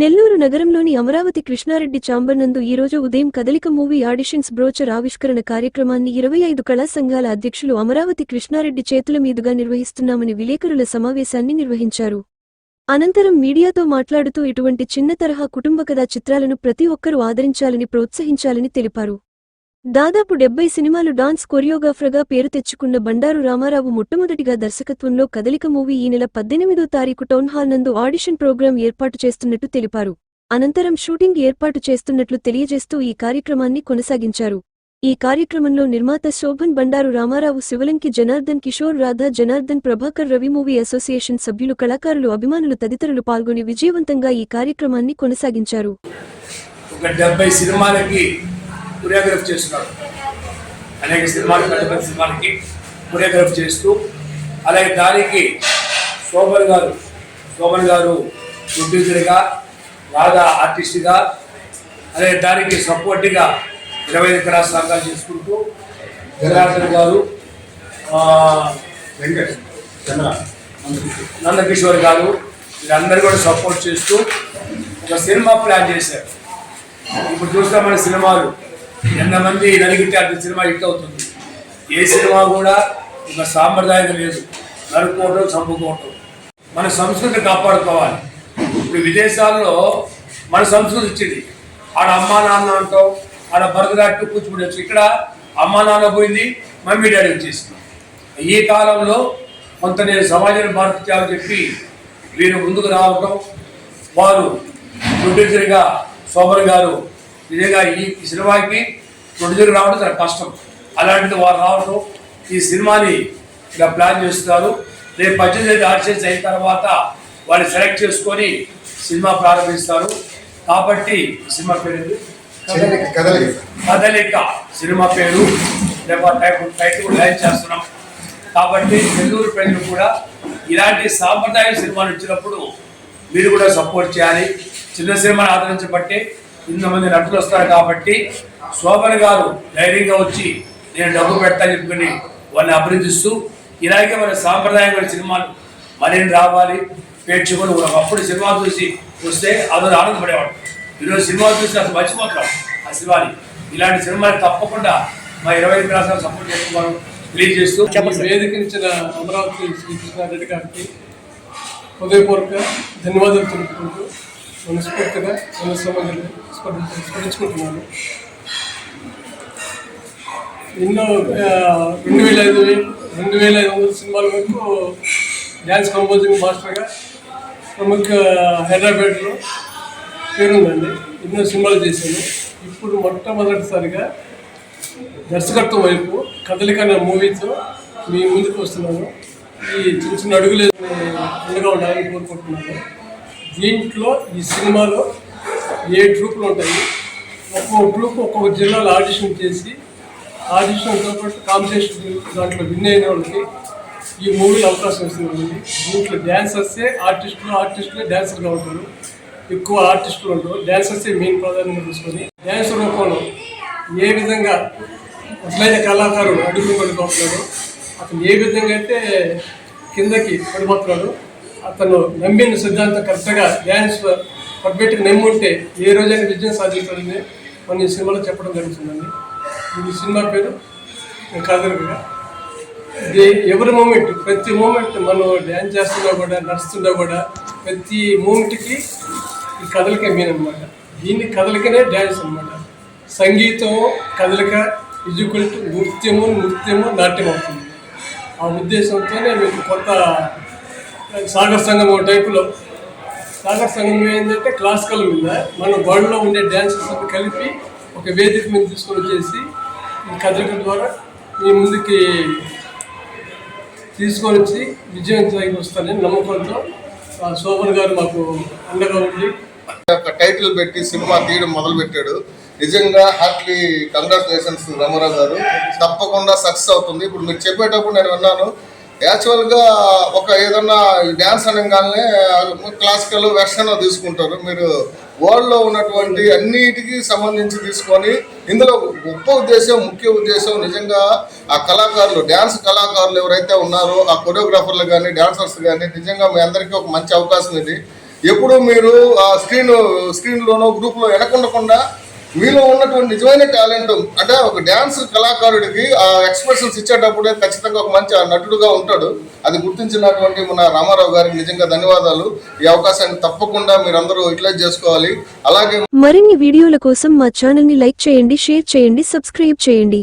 నెల్లూరు నగరంలోని అమరావతి కృష్ణారెడ్డి చాంబర్ నందు ఈరోజు ఉదయం కదలిక మూవీ ఆడిషన్స్ బ్రోచర్ ఆవిష్కరణ కార్యక్రమాన్ని ఇరవై ఐదు కళా సంఘాల అధ్యక్షులు అమరావతి కృష్ణారెడ్డి చేతుల మీదుగా నిర్వహిస్తున్నామని విలేకరుల సమావేశాన్ని నిర్వహించారు. అనంతరం మీడియాతో మాట్లాడుతూ ఇటువంటి చిన్న తరహా కుటుంబ కథా చిత్రాలను ప్రతి ఒక్కరూ ఆదరించాలని ప్రోత్సహించాలని తెలిపారు. దాదాపు డెబ్బై సినిమాలు డాన్స్ కొరియోగ్రాఫర్గా పేరు తెచ్చుకున్న బండారు రామారావు మొట్టమొదటిగా దర్శకత్వంలో కదలిక మూవీ ఈ నెల పద్దెనిమిదో తారీఖు టౌన్ హాల్ నందు ఆడిషన్ ప్రోగ్రాం ఏర్పాటు చేస్తున్నట్టు తెలిపారు. అనంతరం షూటింగ్ ఏర్పాటు చేస్తున్నట్లు తెలియజేస్తూ ఈ కార్యక్రమాన్ని కొనసాగించారు. ఈ కార్యక్రమంలో నిర్మాత శోభన్ బండారు రామారావు శివలంకి జనార్దన్ కిషోర్ రాధా జనార్దన్ ప్రభాకర్ రవి మూవీ అసోసియేషన్ సభ్యులు కళాకారులు అభిమానులు తదితరులు పాల్గొని విజయవంతంగా ఈ కార్యక్రమాన్ని కొనసాగించారు. ఒక డెబ్బై సినిమాలకి కొరియోగ్రఫీ చేస్తున్నాడు అనేక సినిమాలు పెద్ద పెద్ద సినిమాలకి కొరియోగ్రఫీ చేస్తూ అలాగే దానికి శోభన్ గారు శోభన్ గారు ప్రొడ్యూసర్గా రాధా ఆర్టిస్ట్గా అలాగే దానికి సపోర్ట్గా ఇరవై ఐదు కళా సంఘాలు చేసుకుంటూ జనార్దన్ గారు వెంకట్ నందకిషోర్ గారు వీళ్ళందరూ కూడా సపోర్ట్ చేస్తూ ఒక సినిమా ప్లాన్ చేశారు. ఇప్పుడు చూస్తే మన సినిమాలు. ఎంతమంది నలిగితే అంత సినిమా హిట్ అవుతుంది. ఏ సినిమా కూడా ఒక సాంప్రదాయం లేదు. నరుక్కోవటం చంపుకోవటం మన సంస్కృతి కాపాడుకోవాలి. ఇప్పుడు విదేశాల్లో మన సంస్కృతి ఇచ్చింది ఆడ అమ్మా నాన్న అంటాం ఆడ భరతనాట్యం కూచిపూడి వచ్చి ఇక్కడ అమ్మా నాన్న పోయింది మమ్మీ డాడీ వచ్చేసింది. ఈ కాలంలో కొంత నేను సమాజాన్ని మార్చాలని చెప్పి వీరు ముందుకు రావటం వారు ప్రొడ్యూసర్గా శోభన్ గారు నిజంగా ఈ సినిమాకి ప్రొడ్యూసర్ రావడం చాలా కష్టం. అలాంటిది వారు రావడం ఈ సినిమాని ఇలా ప్లాన్ చేస్తున్నారు. రేపు పద్దెనిమిది ఆడిషన్స్ అయిన తర్వాత వారిని సెలెక్ట్ చేసుకొని సినిమా ప్రారంభిస్తారు. కాబట్టి సినిమా పేరు కదలిక. సినిమా పేరు. రేపు టైప్ టైటిల్ కూడా లైన్ చేస్తున్నాం. కాబట్టి నెల్లూరు ప్రజలు కూడా ఇలాంటి సాంప్రదాయ సినిమాలు వచ్చినప్పుడు మీరు కూడా సపోర్ట్ చేయాలి. చిన్న సినిమాని ఆదరించబట్టి ఇంతమంది నటులు వస్తారు కాబట్టి శోభన్ గారు ధైర్యంగా వచ్చి నేను డబ్బు పెడతాను చెప్పుకొని వాళ్ళని అభినందిస్తూ ఇలాగే మన సాంప్రదాయమైన సినిమాలు మరిన్ని రావాలి ప్రేక్షకులు ఒకప్పుడు సినిమా చూసి వస్తే అదో ఆనందపడేవాడు. ఈరోజు సినిమా చూసి అసలు మర్చిపోతున్నాం ఆ సినిమాని. ఇలాంటి సినిమాలు తప్పకుండా మా ఇరవై ఐదు క్లాసులు సపోర్ట్ చేస్తున్నాను తెలియజేస్తూ వేదికనిచ్చిన అమరావతి శ్రీకృష్ణారెడ్డి గారికి హృదయపూర్వక ధన్యవాదాలు తెలుపుకుంటూ మనస్ఫూర్తిగా మనస్సమాజాన్ని స్మరించుకుంటున్నాను ఎన్నో రెండు వేల ఐదు వేలు రెండు వేల ఐదు వందల సినిమాల వరకు డ్యాన్స్ కంపోజింగ్ మాస్టర్గా ప్రముఖ హైదరాబాద్లో పేరుందండి. ఎన్నో సినిమాలు చేశాను. ఇప్పుడు మొట్టమొదటిసారిగా దర్శకత్వం వైపు కదలిక అనే మూవీతో మీ ముందుకు వస్తున్నాను. ఈ చిన్న చిన్న అడుగులు ఉండగా ఉండాలని కోరుకుంటున్నాను. దీంట్లో ఈ సినిమాలో ఏ ట్రూపులు ఉంటాయి? ఒక్కొక్క ట్రూప్ ఒక్కొక్క జిల్లాలో ఆడిషన్ చేసి ఆడిషన్తో పాటు కాంపిటీషన్ దాంట్లో విన్ అయిన వాళ్ళకి ఈ మూవీలో అవకాశం వస్తుంది దీంట్లో డ్యాన్సర్సే ఆర్టిస్టులు ఆర్టిస్టులే డ్యాన్సర్గా ఉంటారు. ఎక్కువ ఆర్టిస్టులు ఉంటారు. డ్యాన్సర్సే మెయిన్ ప్రాధాన్యత తీసుకొని డ్యాన్స్ రూపంలో ఏ విధంగా అసలైన కళాకారుడు అడుగులు పడిపోతున్నాడు అతను ఏ విధంగా అయితే కిందకి పడిపోతున్నాడు అతను నమ్మిన సిద్ధాంతం కరెక్ట్గా డ్యాన్స్ పర్ఫెక్ట్గా నెమ్ముంటే ఏ రోజైనా విజయం సాధించాలని మన ఈ సినిమాలో చెప్పడం జరుగుతుందండి. ఈ సినిమా పేరు కాదరుగా ఇది ఎవరి మూమెంట్? ప్రతి మూమెంట్ మనం డ్యాన్స్ చేస్తున్నా కూడా నడుస్తున్నా కూడా ప్రతి మూమెంట్కి ఈ కదలికే మీన్ అనమాట దీన్ని కదలికనే డ్యాన్స్ అనమాట సంగీతం కదలిక ఈక్వల్ టు నృత్యము నృత్యము నాట్యం అవుతుంది. ఆ ఉద్దేశంతోనే మీకు కొత్త సాగర్ సంఘం టైపులో సాగర్ సంఘం ఏంటంటే క్లాసికల్ మీద మన వరల్డ్లో ఉండే డ్యాన్సెస్ కలిపి ఒక వేదిక మీద తీసుకొని వచ్చేసి ఈ కదలిక ద్వారా మీ ముందుకి తీసుకొని వచ్చి విజయవంతంగా వస్తానని నమ్మకంతో శోభన్ గారు మాకు అండగా ఉండి ఒక టైటిల్ పెట్టి సినిమా తీయడం మొదలు పెట్టాడు నిజంగా హార్ట్లీ కంగ్రాచులేషన్స్ రామారావు గారు. తప్పకుండా సక్సెస్ అవుతుంది. ఇప్పుడు మీరు చెప్పేటప్పుడు నేను విన్నాను యాక్చువల్గా ఒక ఏదన్నా డ్యాన్స్ అనగానే క్లాసికల్ వెర్షన్ తీసుకుంటారు. మీరు వరల్డ్లో ఉన్నటువంటి అన్నిటికీ సంబంధించి తీసుకొని ఇందులో గొప్ప ఉద్దేశం ముఖ్య ఉద్దేశం నిజంగా ఆ కళాకారులు డ్యాన్స్ కళాకారులు ఎవరైతే ఉన్నారో ఆ కొరియోగ్రాఫర్లు కానీ డ్యాన్సర్స్ కానీ నిజంగా మీ అందరికీ ఒక మంచి అవకాశం ఇది. ఎప్పుడు మీరు ఆ స్క్రీన్ స్క్రీన్లోనో గ్రూప్లో వెనకుండకుండా మీలో ఉన్నటువంటి నిజమైన టాలెంట్ అంటే ఒక డ్యాన్స్ కళాకారుడికి ఆ ఎక్స్ప్రెషన్స్ ఇచ్చేటప్పుడే ఖచ్చితంగా ఒక మంచి నటుడుగా ఉంటాడు. అది గుర్తించినటువంటి మన రామారావు గారికి నిజంగా ధన్యవాదాలు. ఈ అవకాశాన్ని తప్పకుండా మీరందరూ యూటిలైజ్ చేసుకోవాలి. అలాగే మరిన్ని వీడియోల కోసం మా ఛానల్ని లైక్ చేయండి షేర్ చేయండి సబ్స్క్రైబ్ చేయండి.